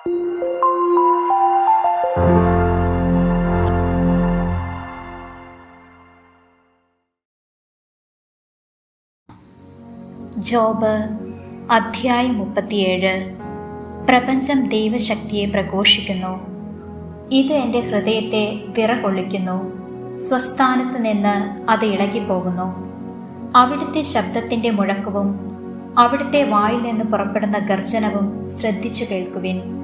Job അധ്യായം മുപ്പത്തിയേഴ്. പ്രപഞ്ചം ദൈവശക്തിയെ പ്രഘോഷിക്കുന്നു. ഇത് എന്റെ ഹൃദയത്തെ വിറകൊള്ളിക്കുന്നു. സ്വസ്ഥാനത്ത് നിന്ന് അത് ഇളകിപ്പോകുന്നു. അവിടുത്തെ ശബ്ദത്തിന്റെ മുഴക്കവും അവിടുത്തെ വായിൽ നിന്ന് പുറപ്പെടുന്ന ഗർജനവും ശ്രദ്ധിച്ചു കേൾക്കുവിൻ.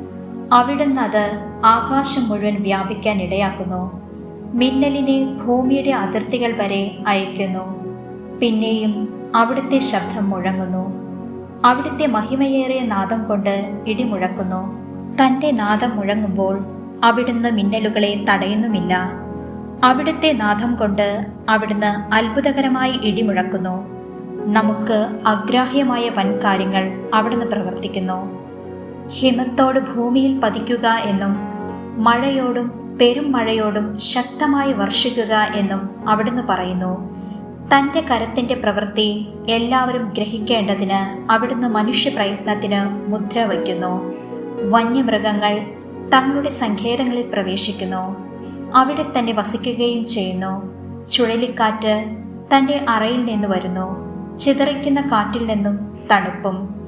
അവിടുന്ന് അത് ആകാശം മുഴുവൻ വ്യാപിക്കാൻ ഇടയാക്കുന്നു. മിന്നലിനെ ഭൂമിയുടെ അതിർത്തികൾ വരെ അയക്കുന്നു പിന്നെയും അവിടുത്തെ ശബ്ദം മുഴങ്ങുന്നു. അവിടുത്തെ മഹിമയേറിയ നാദം കൊണ്ട് ഇടിമുഴക്കുന്നു. തന്റെ നാദം മുഴങ്ങുമ്പോൾ അവിടുന്ന് മിന്നലുകളെ തടയുന്നുമില്ല. അവിടുത്തെ നാദം കൊണ്ട് അവിടുന്ന് അത്ഭുതകരമായി ഇടിമുഴക്കുന്നു. നമുക്ക് അഗ്രാഹ്യമായ വൻകാര്യങ്ങൾ അവിടുന്ന് പ്രവർത്തിക്കുന്നു. ഹിമത്തോട് ഭൂമിയിൽ പതിക്കുക എന്നും മഴയോടും പെരും മഴയോടും ശക്തമായി വർഷിക്കുക എന്നും അവിടുന്ന് പറയുന്നു. തന്റെ കരത്തിന്റെ പ്രവൃത്തി എല്ലാവരും ഗ്രഹിക്കേണ്ടതിന് അവിടുന്ന് മനുഷ്യ പ്രയത്നത്തിന് മുദ്ര വയ്ക്കുന്നു. വന്യമൃഗങ്ങൾ തങ്ങളുടെ സങ്കേതങ്ങളിൽ പ്രവേശിക്കുന്നു. അവിടെ തന്നെ വസിക്കുകയും ചെയ്യുന്നു. ചുഴലിക്കാറ്റ് തന്റെ അറയിൽ നിന്ന് വരുന്നു. ചിതറിക്കുന്ന കാറ്റിൽ നിന്നും തണുപ്പും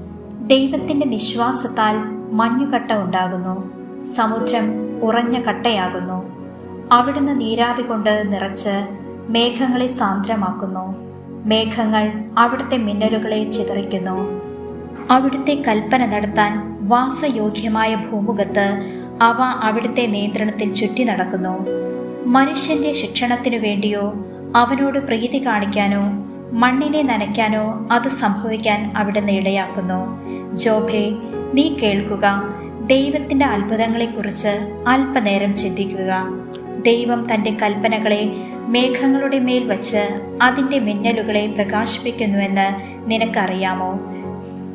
ദൈവത്തിന്റെ നിശ്വാസത്താൽ മഞ്ഞുകട്ട ഉണ്ടാകുന്നു. സമുദ്രം ഉറഞ്ഞ കട്ടയാകുന്നു. അവിടുന്ന് നീരാവി കൊണ്ട് നിറച്ച് മേഘങ്ങളെ സാന്ദ്രമാക്കുന്നു. മേഘങ്ങൾ അവിടുത്തെ മിന്നലുകളെ ചിതറിക്കുന്നു. അവിടുത്തെ കൽപ്പന നടത്താൻ വാസയോഗ്യമായ ഭൂമുഖത്ത് അവ അവിടുത്തെ നിയന്ത്രണത്തിൽ ചുറ്റി നടക്കുന്നു. മനുഷ്യന്റെ ശിക്ഷണത്തിനു വേണ്ടിയോ അവനോട് പ്രീതി കാണിക്കാനോ മണ്ണിനെ നനയ്ക്കാനോ അത് സംഭവിക്കാൻ അവിടെ ഇടയാക്കുന്നു ജോഭേ നീ കേൾക്കുക. ദൈവത്തിന്റെ അത്ഭുതങ്ങളെക്കുറിച്ച് അല്പനേരം ചിന്തിക്കുക. ദൈവം തന്റെ കൽപ്പനകളെ മേഘങ്ങളുടെ മേൽ വച്ച് അതിന്റെ മിന്നലുകളെ പ്രകാശിപ്പിക്കുന്നുവെന്ന് നിനക്കറിയാമോ?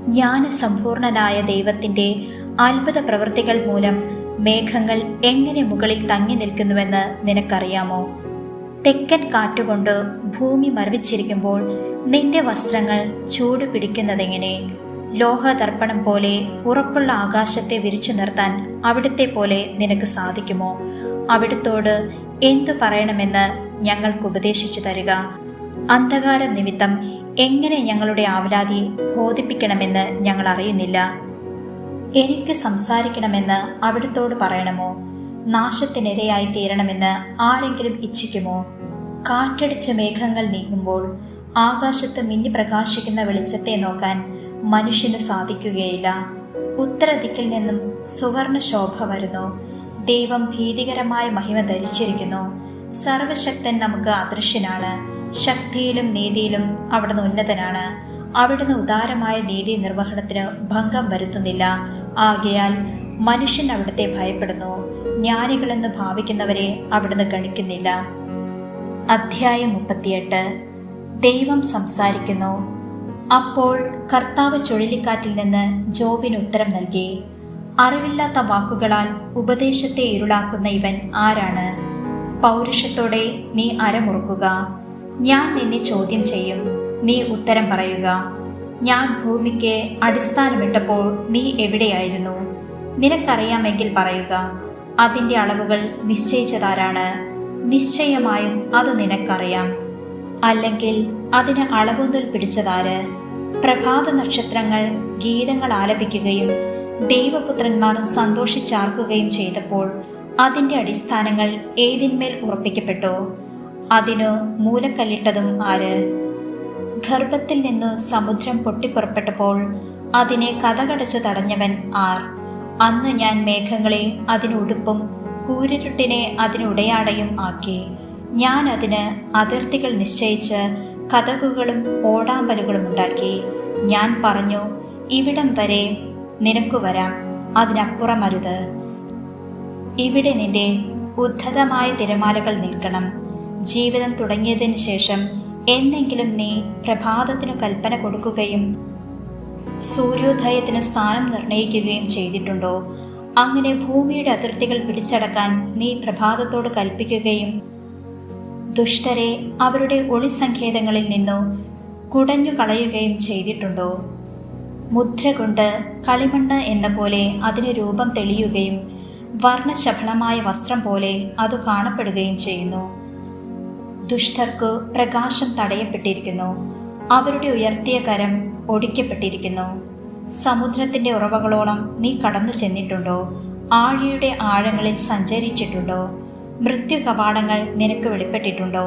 ജ്ഞാനസമ്പൂർണനായ ദൈവത്തിന്റെ അത്ഭുത പ്രവൃത്തികൾ മൂലം മേഘങ്ങൾ എങ്ങനെ മുകളിൽ തങ്ങി നിൽക്കുന്നുവെന്ന് നിനക്കറിയാമോ? തെക്കൻ കാറ്റുകൊണ്ട് ഭൂമി മരവിച്ചിരിക്കുമ്പോൾ നിന്റെ വസ്ത്രങ്ങൾ ചൂട് പിടിക്കുന്നതെങ്ങനെ? ലോഹദർപ്പണം പോലെ ഉറപ്പുള്ള ആകാശത്തെ വിരിച്ചു നിർത്താൻ അവിടുത്തെ പോലെ നിനക്ക് സാധിക്കുമോ? അവിടുത്തോട് എന്തു പറയണമെന്ന് ഞങ്ങൾക്ക് ഉപദേശിച്ചു തരിക. അന്ധകാര നിമിത്തം എങ്ങനെ ഞങ്ങളുടെ ആവലാതി ബോധിപ്പിക്കണമെന്ന് ഞങ്ങൾ അറിയുന്നില്ല. എനിക്ക് സംസാരിക്കണമെന്ന് അവിടുത്തോട് പറയണമോ? നാശത്തിനിരയായി തീരണമെന്ന് ആരെങ്കിലും ഇച്ഛിക്കുമോ? കാറ്റടിച്ച മേഘങ്ങൾ നീങ്ങുമ്പോൾ ആകാശത്ത് മിന്നി പ്രകാശിക്കുന്ന വെളിച്ചത്തെ നോക്കാൻ മനുഷ്യന് സാധിക്കുകയില്ല. ഉത്തരദിക്കിൽ നിന്നും സുവർണ ശോഭ വരുന്നു. ദൈവം ഭീതികരമായ മഹിമ ധരിച്ചിരിക്കുന്നു. സർവശക്തൻ നമുക്ക് അദൃശ്യനാണ്. ശക്തിയിലും നീതിയിലും അവിടുന്ന് ഉന്നതനാണ്. അവിടുന്ന് ഉദാരമായ നീതി നിർവഹണത്തിന് ഭംഗം വരുത്തുന്നില്ല. ആകയാൽ മനുഷ്യൻ അവിടുത്തെ ഭയപ്പെടുന്നു. ജ്ഞാനികളെന്ന് ഭാവിക്കുന്നവരെ അവിടുന്ന് ഗണിക്കുന്നില്ല. അധ്യായം മുപ്പത്തിയെട്ട്. ദൈവം സംസാരിക്കുന്നു. അപ്പോൾ കർത്താവ് ചുഴലിക്കാറ്റിൽ നിന്ന് ജോബിന് ഉത്തരം നൽകി അറിവില്ലാത്ത വാക്കുകളാൽ ഉപദേശത്തെ ഇരുളാക്കുന്ന ഇവൻ ആരാണ്? പൗരുഷത്തോടെ നീ അരമുറുക്കുക. ഞാൻ നിന്നെ ചോദ്യം ചെയ്യും. നീ ഉത്തരം പറയുക. ഞാൻ ഭൂമിക്ക് അടിസ്ഥാനമിട്ടപ്പോൾ നീ എവിടെയായിരുന്നു? നിനക്കറിയാമെങ്കിൽ പറയുക. അതിന്റെ അളവുകൾ നിശ്ചയിച്ചതാരാണ്? നിശ്ചയമായും അത് നിനക്കറിയാം. അല്ലെങ്കിൽ അതിന് അളവുന്നൽ പിടിച്ചതാര്? പ്രഭാത നക്ഷത്രങ്ങൾ ഗീതങ്ങൾ ആലപിക്കുകയും ദൈവപുത്രന്മാർ സന്തോഷിച്ചാർക്കുകയും ചെയ്തപ്പോൾ അതിന്റെ അടിസ്ഥാനങ്ങൾ ഏതിന്മേൽ ഉറപ്പിക്കപ്പെട്ടോ? അതിനു മൂലക്കല്ലിട്ടതും ആര്? ഗർഭത്തിൽ നിന്നു സമുദ്രം പൊട്ടിപ്പുറപ്പെട്ടപ്പോൾ അതിനെ കഥകടച്ചു തടഞ്ഞവൻ ആർ? അന്ന് ഞാൻ മേഘങ്ങളെ അതിനുടുപ്പും കൂരിരുട്ടിനെ അതിനുടയാടയും ആക്കി. ഞാൻ അതിന് അതിർത്തികൾ നിശ്ചയിച്ച് കഥകുകളും ഓടാമ്പലുകളും ഉണ്ടാക്കി. ഞാൻ പറഞ്ഞു ഇവിടം വരെ നിനക്കു വരാം അതിനപ്പുറമരുത്. ഇവിടെ നിന്റെ ഉദ്ധതമായ തിരമാലകൾ നിൽക്കണം. ജീവിതം തുടങ്ങിയതിന് ശേഷം എന്നെങ്കിലും നീ പ്രഭാതത്തിനു കൽപ്പന കൊടുക്കുകയും സൂര്യോദയത്തിന് സ്ഥാനം നിർണയിക്കുകയും ചെയ്തിട്ടുണ്ടോ? അങ്ങനെ ഭൂമിയുടെ അതിർത്തികൾ പിടിച്ചടക്കാൻ നീ പ്രഭാതത്തോട് കൽപ്പിക്കുകയും ദുഷ്ടരെ അവരുടെ ഒളിസങ്കേതങ്ങളിൽ നിന്നു കുടഞ്ഞു കളയുകയും ചെയ്തിട്ടുണ്ടോ? മുദ്ര കൊണ്ട് കളിമണ്ണ് എന്ന പോലെ അതിന് രൂപം തെളിയുകയും വർണശബളമായ വസ്ത്രം പോലെ അത് കാണപ്പെടുകയും ചെയ്യുന്നു. ദുഷ്ടർക്കു പ്രകാശം തടയപ്പെട്ടിരിക്കുന്നു. അവരുടെ ഉയർത്തിയ കരം ഒടിക്കപ്പെട്ടിരിക്കുന്നു. സമുദ്രത്തിന്റെ ഉറവകളോളം നീ കടന്നു ചെന്നിട്ടുണ്ടോ? ആഴിയുടെ ആഴങ്ങളിൽ സഞ്ചരിച്ചിട്ടുണ്ടോ? മൃത്യു കവാടങ്ങൾ നിനക്ക് വെളിപ്പെട്ടിട്ടുണ്ടോ?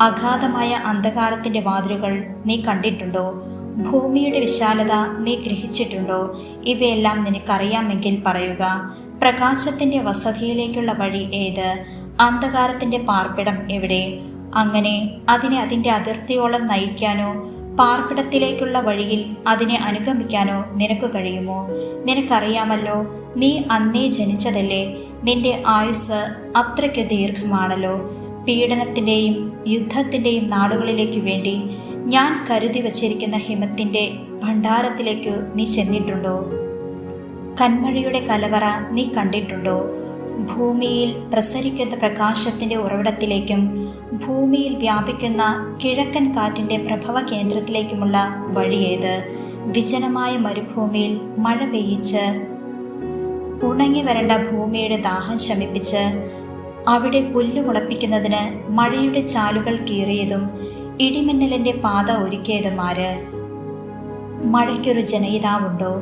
അഗാധമായ അന്ധകാരത്തിന്റെ വാതിലുകൾ നീ കണ്ടിട്ടുണ്ടോ? ഭൂമിയുടെ വിശാലത നീ ഗ്രഹിച്ചിട്ടുണ്ടോ? ഇവയെല്ലാം നിനക്കറിയാമെങ്കിൽ പറയുക പ്രകാശത്തിന്റെ വസതിയിലേക്കുള്ള വഴി ഏത്? അന്ധകാരത്തിന്റെ പാർപ്പിടം എവിടെ? അങ്ങനെ അതിനെ അതിന്റെ അതിർത്തിയോളം നയിക്കാനോ പാർപ്പിടത്തിലേക്കുള്ള വഴിയിൽ അതിനെ അനുഗമിക്കാനോ നിനക്ക് കഴിയുമോ? നിനക്കറിയാമല്ലോ നീ അന്നേ ജനിച്ചതല്ലേ. നിന്റെ ആയുസ് അത്രയ്ക്ക് ദീർഘമാണല്ലോ. പീഡനത്തിന്റെയും യുദ്ധത്തിന്റെയും നാടുകളിലേക്ക് വേണ്ടി ഞാൻ കരുതി വച്ചിരിക്കുന്ന ഹിമത്തിന്റെ ഭണ്ഡാരത്തിലേക്ക് നീ ചെന്നിട്ടുണ്ടോ? കന്മഴയുടെ കലവറ നീ കണ്ടിട്ടുണ്ടോ? ഭൂമിയിൽ പ്രസരിക്കുന്ന പ്രകാശത്തിന്റെ ഉറവിടത്തിലേക്കും ഭൂമിയിൽ വ്യാപിക്കുന്ന കിഴക്കൻ കാറ്റിന്റെ പ്രഭവ കേന്ദ്രത്തിലേക്കുമുള്ള വഴിയേത്. വിജനമായ മരുഭൂമിയിൽ മഴ പെയ്യിച്ച് ഉണങ്ങി വരേണ്ട ഭൂമിയുടെ ദാഹം ശമിപ്പിച്ച് അവിടെ പുല്ലുമുളപ്പിക്കുന്നതിന് മഴയുടെ ചാലുകൾ കീറിയതും ഇടിമിന്നലിന്റെ പാത ഒരുക്കിയതും ആര് മഴയ്ക്കൊരു ജനയിതാവുണ്ടോ?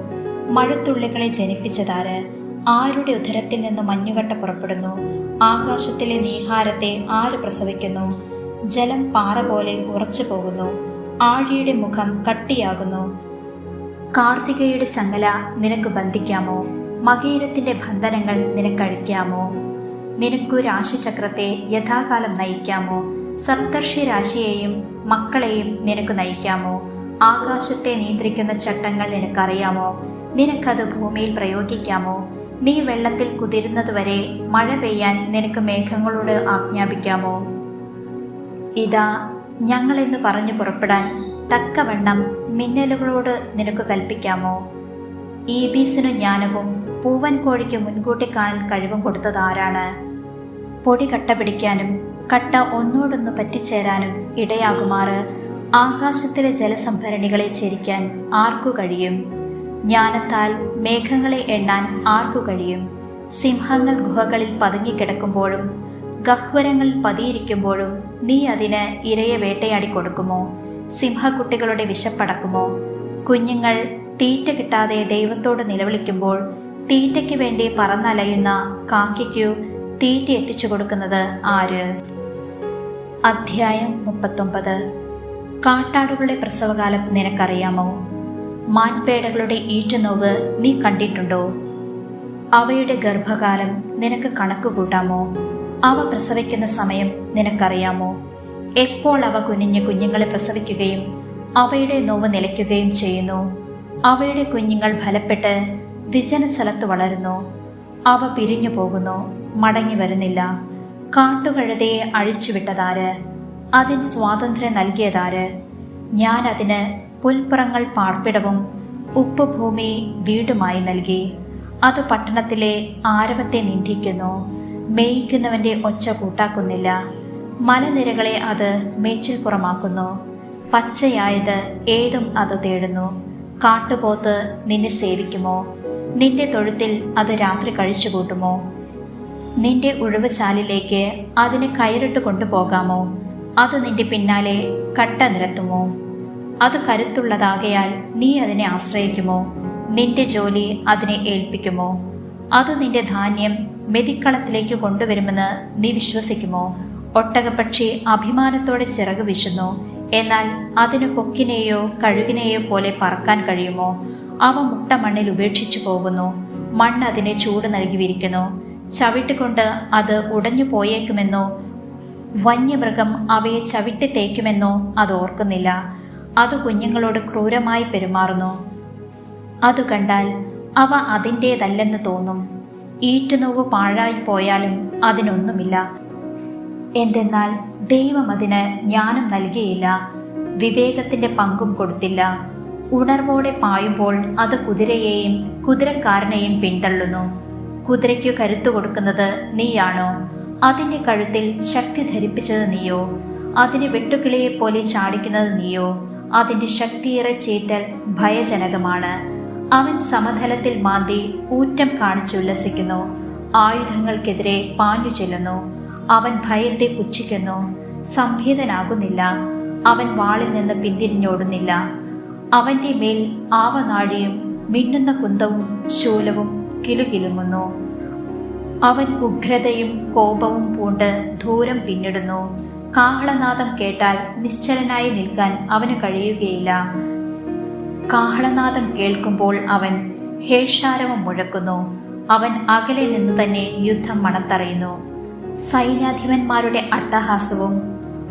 മഴത്തുള്ളികളെ ജനിപ്പിച്ചതാര്? ആരുടെ ഉദരത്തിൽ നിന്ന് മഞ്ഞുകട്ട പുറപ്പെടുന്നു? ആകാശത്തിലെ നീഹാരത്തെ ആര് പ്രസവിക്കുന്നു? ജലം പാറ പോലെ ഉറച്ചു പോകുന്നു. ആഴിയുടെ മുഖം കട്ടിയാകുന്നു. കാർത്തികയുടെ ചങ്ങല നിനക്ക് ബന്ധിക്കാമോ? മകീരത്തിന്റെ ബന്ധനങ്ങൾ നിനക്കഴിക്കാമോ? നിനക്കു രാശിചക്രത്തെ യഥാകാലം നയിക്കാമോ? സപ്തർഷി രാശിയെയും മക്കളെയും നിനക്ക് നയിക്കാമോ? ആകാശത്തെ നിയന്ത്രിക്കുന്ന ചട്ടങ്ങൾ നിനക്കറിയാമോ? നിനക്കത് ഭൂമിയിൽ പ്രയോഗിക്കാമോ? നീ വെള്ളത്തിൽ കുതിരുന്നതുവരെ മഴ പെയ്യാൻ നിനക്ക് മേഘങ്ങളോട് ആജ്ഞാപിക്കാമോ? ഇതാ ഞങ്ങളെന്ന് പറഞ്ഞു പുറപ്പെടാൻ തക്കവണ്ണം മിന്നലുകളോട് നിനക്ക് കൽപ്പിക്കാമോ? ഈബീസിനു ജ്ഞാനവും പൂവൻ കോഴിക്ക് മുൻകൂട്ടി കാണാൻ കഴിവും കൊടുത്തത് ആരാണ്? പൊടി കട്ട പിടിക്കാനും കട്ട ഒന്നോടൊന്ന് പറ്റിച്ചേരാനും ഇടയാകുമാറ് ആകാശത്തിലെ ജലസംഭരണികളെ ചെരിക്കാൻ ആർക്കു കഴിയും? ജ്ഞാനത്താൽ മേഘങ്ങളെ എണ്ണാൻ ആർക്കു കഴിയും? സിംഹങ്ങൾ ഗുഹകളിൽ പതുങ്ങിക്കിടക്കുമ്പോഴും ഗഹ്വരങ്ങളിൽ പതിയിരിക്കുമ്പോഴും നീ അതിന് ഇരയെ വേട്ടയാടി കൊടുക്കുമോ? സിംഹക്കുട്ടികളുടെ വിശപ്പടക്കുമോ കുഞ്ഞുങ്ങൾ തീറ്റ കിട്ടാതെ ദൈവത്തോട് നിലവിളിക്കുമ്പോൾ തീറ്റയ്ക്ക് വേണ്ടി പറന്നലയുന്ന കാക്കു തീറ്റ എത്തിച്ചു കൊടുക്കുന്നത് ആര്? അധ്യായം മുപ്പത്തൊമ്പത്. കാട്ടാടുകളുടെ പ്രസവകാലം നിനക്കറിയാമോ? മാൻപേടകളുടെ ഈറ്റുനോവ് നീ കണ്ടിട്ടുണ്ടോ? അവയുടെ ഗർഭകാലം നിനക്ക് കണക്കുകൂട്ടാമോ? അവ പ്രസവിക്കുന്ന സമയം നിനക്കറിയാമോ? എപ്പോൾ അവ കുനിഞ്ഞ് കുഞ്ഞുങ്ങളെ പ്രസവിക്കുകയും അവയുടെ നോവ് നിലയ്ക്കുകയും ചെയ്യുന്നു? അവയുടെ കുഞ്ഞുങ്ങൾ ഫലപ്പെട്ട് വിജന സ്ഥലത്ത് വളരുന്നു. അവ പിരിഞ്ഞു പോകുന്നു മടങ്ങി വരുന്നില്ല. കാട്ടുകഴുതയെ അഴിച്ചുവിട്ടതാര്? അതിന് സ്വാതന്ത്ര്യം നൽകിയതാര്? ഞാൻ അതിന് പുൽപ്പുറങ്ങൾ പാർപ്പിടവും ഉപ്പുഭൂമി വീടുമായി നൽകി. അത് പട്ടണത്തിലെ ആരവത്തെ നിന്ദിക്കുന്നു. മേയിക്കുന്നവന്റെ ഒച്ച കൂട്ടാക്കുന്നില്ല. മലനിരകളെ അത് മേച്ചിൽപ്പുറമാക്കുന്നു. പച്ചയായത് ഏതും അത് തേടുന്നു. കാട്ടുപോത്ത് നിന്നെ സേവിക്കുമോ? നിന്റെ തൊഴുത്തിൽ അത് രാത്രി കഴിച്ചുകൂട്ടുമോ? നിന്റെ ഉഴവുചാലിലേക്ക് അതിനെ കയറിട്ട് കൊണ്ടുപോകാമോ? അത് നിന്റെ പിന്നാലെ കട്ട നിരത്തുമോ? അത് കരുത്തുള്ളതാകയാൽ നീ അതിനെ ആശ്രയിക്കുമോ? നിന്റെ ജോലി അതിനെ ഏൽപ്പിക്കുമോ? അത് നിന്റെ ധാന്യം മെതിക്കളത്തിലേക്ക് കൊണ്ടുവരുമെന്ന് നീ വിശ്വസിക്കുമോ? ഒട്ടകപ്പക്ഷി അഭിമാനത്തോടെ ചിറക് വീശുന്നു. എന്നാൽ അതിന് കൊക്കിനെയോ കഴുകിനെയോ പോലെ പറക്കാൻ കഴിയുമോ? അവ മുട്ട മണ്ണിൽ ഉപേക്ഷിച്ചു പോകുന്നു. മണ്ണ് അതിനെ ചൂട് നൽകി വിരിക്കുന്നു. ചവിട്ടുകൊണ്ട് അത് ഉടഞ്ഞു പോയേക്കുമെന്നോ വന്യമൃഗം അവയെ ചവിട്ടി തേക്കുമെന്നോ അത് ഓർക്കുന്നില്ല. അത് കുഞ്ഞുങ്ങളോട് ക്രൂരമായി പെരുമാറുന്നു. അത് കണ്ടാൽ അവ അതിന്റേതല്ലെന്ന് തോന്നും. ഈറ്റുനോവ് പാഴായി പോയാലും അതിനൊന്നുമില്ല. എന്തെന്നാൽ ദൈവം അതിന് ജ്ഞാനം നൽകിയില്ല. വിവേകത്തിന്റെ പങ്കും കൊടുത്തില്ല. ഉണർവോടെ പായുമ്പോൾ അത് കുതിരയെയും കുതിരക്കാരനെയും പിന്തള്ളുന്നു. കുതിരയ്ക്ക് കരുത്തു കൊടുക്കുന്നത് നീയാണോ? അതിന്റെ കഴുത്തിൽ ശക്തി ധരിപ്പിച്ചത് നീയോ? അതിനെ വെട്ടുകിളിയെ പോലെ ചാടിക്കുന്നത് നീയോ? അതിന്റെ ശക്തിയേറെ ചേറ്റൽ ഭയജനകമാണ്. അവൻ സമതലത്തിൽ മാന്തി ഊറ്റം കാണിച്ചുല്ലസിക്കുന്നു ആയുധങ്ങൾക്കെതിരെ പാഞ്ഞു ചെല്ലുന്നു. അവൻ ഭയത്തെ പുച്ഛിക്കുന്നു. സംഭീതനാകുന്നില്ല അവൻ വാളിൽ നിന്ന് പിന്തിരിഞ്ഞോടുന്നില്ല. അവന്റെ മേൽ ആവനാഴിയും മിന്നുന്ന കുന്തവും ശൂലവും കിലുകിലുങ്ങുന്നു. അവൻ ഉഗ്രതയും കോപവും പൂണ്ട് ദൂരം പിന്നിടുന്നു. കാഹളനാദം കേട്ടാൽ നിശ്ചലനായി നിൽക്കാൻ അവന് കഴിയുകയില്ല. കാഹളനാദം കേൾക്കുമ്പോൾ അവൻ ഹേഷാരവം മുഴക്കുന്നു. അവൻ അകലെ നിന്ന് തന്നെ യുദ്ധം മണത്തറിയുന്നു. സൈന്യാധിപന്മാരുടെ അട്ടഹാസവും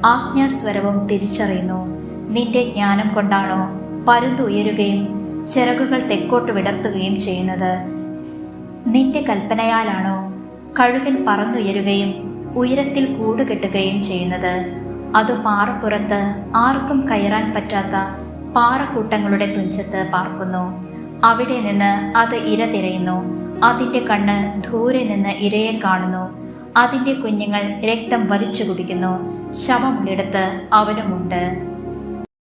ആജ്ഞാസ്വരവും തിരിച്ചറിയുന്നു. നിന്റെ ജ്ഞാനം കൊണ്ടാണോ പരുന്തുയരുകയും ചിറകുകൾ തെക്കോട്ട് വിടർത്തുകയും ചെയ്യുന്നത്? നിന്റെ കൽപ്പനയാലാണോ കഴുകൻ പറന്നുയരുകയും ഉയരത്തിൽ കൂടുകെട്ടുകയും ചെയ്യുന്നത്. അത് പാറപ്പുറത്ത് ആർക്കും കയറാൻ പറ്റാത്ത പാറക്കൂട്ടങ്ങളുടെ തുഞ്ചത്ത് പാർക്കുന്നു. അവിടെ നിന്ന് അത് ഇര തിരയുന്നു. അതിന്റെ കണ്ണ് ദൂരെ നിന്ന് ഇരയെ കാണുന്നു. അതിന്റെ കുഞ്ഞുങ്ങൾ രക്തം വലിച്ചു കുടിക്കുന്നു. ശവമുള്ളിടത്ത് അവനുമുണ്ട്.